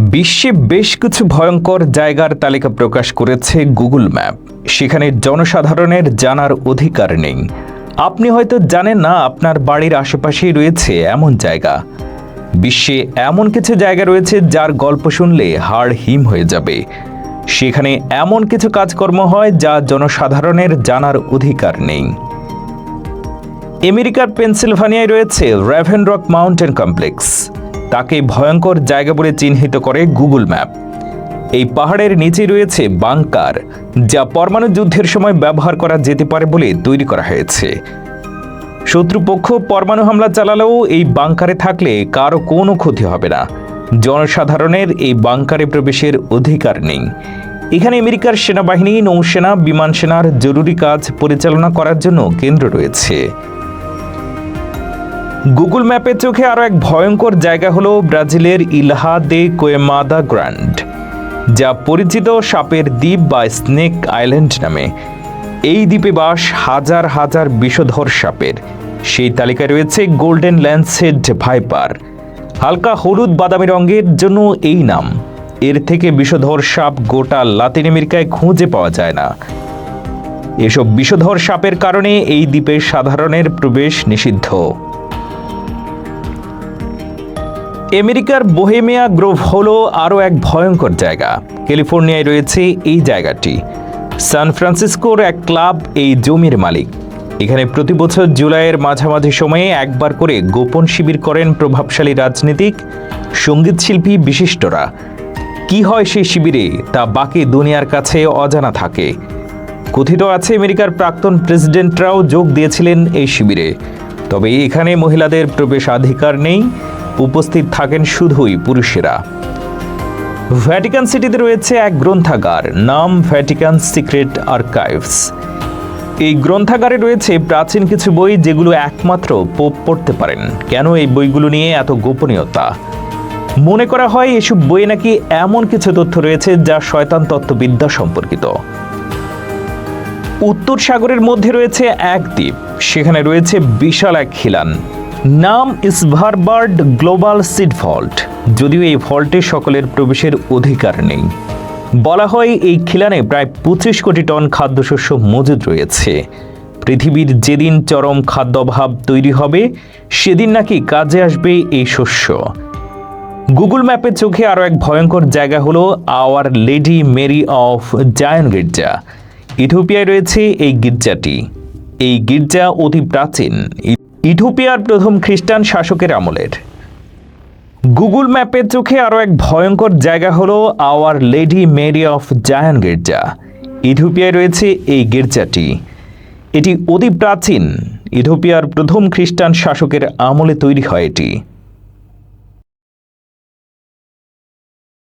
বিশ্বে বেশ কিছু ভয়ঙ্কর জায়গার তালিকা প্রকাশ করেছে গুগল ম্যাপ। সেখানে জনসাধারণের জানার অধিকার নেই। আপনি হয়তো জানেন না, আপনার বাড়ির আশেপাশেই রয়েছে এমন জায়গা। বিশ্বে এমন কিছু জায়গা রয়েছে যার গল্প শুনলে হাড় হিম হয়ে যাবে। সেখানে এমন কিছু কাজকর্ম হয় যা জনসাধারণের জানার অধিকার নেই। আমেরিকার পেনসিলভানিয়ায় রয়েছে র্যাভেন রক মাউন্টেন কমপ্লেক্স তাকে ভয়ঙ্কর জায়গা বলে চিহ্নিত করে গুগল ম্যাপ। এই পাহাড়ের নিচে রয়েছে বাংকার, যা পরমাণু যুদ্ধের সময় ব্যবহার করা যেতে পারে বলে তৈরি করা হয়েছে। শত্রুপক্ষ পরমাণু হামলা চালালেও এই বাংকারে থাকলে কারও কোনো ক্ষতি হবে না। জনসাধারণের এই বাংকারে প্রবেশের অধিকার নেই। এখানে আমেরিকার সেনাবাহিনী, নৌসেনা, বিমান সেনার জরুরি কাজ পরিচালনা করার জন্য কেন্দ্র রয়েছে। গুগল ম্যাপের চোখে আরও এক ভয়ঙ্কর জায়গা হলো ব্রাজিলের ইলহা দে কোয়েমাদা গ্র্যান্ড যা পরিচিত সাপের দ্বীপ বা স্নেক আইল্যান্ড নামে। এই দ্বীপে বাস হাজার হাজার বিষধর সাপের। সেই তালিকায় রয়েছে গোল্ডেন ল্যান্সেড ভাইপার হালকা হলুদ বাদামি রঙের জন্য এই নাম। এর থেকে বিষধর সাপ গোটা লাতিন আমেরিকায় খুঁজে পাওয়া যায় না। এসব বিষধর সাপের কারণে এই দ্বীপে সাধারণের প্রবেশ নিষিদ্ধ। আমেরিকার বোহেমিয়া গ্রোভ হলো আরও এক ভয়ঙ্কর জায়গা। ক্যালিফোর্নিয়ায় রয়েছে এই জায়গাটি। সান ফ্রান্সিসকোর এক ক্লাব এই জমির মালিক। এখানে প্রতি বছর জুলাইয়ের মাঝামাঝি সময়ে একবার করে গোপন শিবির করেন প্রভাবশালী রাজনীতিক সঙ্গীতশিল্পী বিশিষ্টরা। কি হয় সেই শিবিরে তা বাকি দুনিয়ার কাছে অজানা থাকে। কথিত আছে আমেরিকার প্রাক্তন প্রেসিডেন্টরাও যোগ দিয়েছিলেন এই শিবিরে। তবে এখানে মহিলাদের প্রবেশাধিকার নেই উপস্থিত থাকেন শুধুই পুরুষেরা। ভ্যাটিকান সিটিতে রয়েছে এক গ্রন্থাগার, নাম ভ্যাটিকান সিক্রেট আর্কাইভস এই গ্রন্থাগারে রয়েছে প্রাচীন কিছু বই যেগুলো একমাত্র পোপ পড়তে পারেন। কেন এই বইগুলো নিয়ে এত গোপনীয়তা? মনে করা হয় এসব বইয়ে নাকি এমন কিছু তথ্য রয়েছে যা শয়তান তত্ত্ববিদ্যা সম্পর্কিত। উত্তর সাগরের মধ্যে রয়েছে এক দ্বীপ, সেখানে রয়েছে বিশাল এক খিলান। নাম ইসভারবার্ড গ্লোবাল সিড ভল্ট যদিও এই ভল্টে সকলের প্রবেশের অধিকার নেই। বলা হয় এই খিলানে প্রায় পঁচিশ কোটি টন খাদ্যশস্য মজুদ রয়েছে। পৃথিবীর যেদিন চরম খাদ্য অভাব তৈরি হবে, সেদিন নাকি কাজে আসবে এই শস্য। গুগল ম্যাপের চোখে আরও এক ভয়ঙ্কর জায়গা হলো Our Lady Mary of Zion গির্জা ইথিওপিয়ায় রয়েছে এই গির্জাটি। এই গির্জা অতি প্রাচীন। ইথিওপিয়ার প্রথম খ্রিস্টান শাসকের আমলের। গুগল ম্যাপের চোখে আরও এক ভয়ঙ্কর জায়গা হলো Our Lady Mary of Zion গির্জা। ইথোপিয়ায় রয়েছে এই গির্জাটি। এটি অতি প্রাচীন। ইথোপিয়ার প্রথম খ্রিস্টান শাসকের আমলে তৈরি হয় এটি।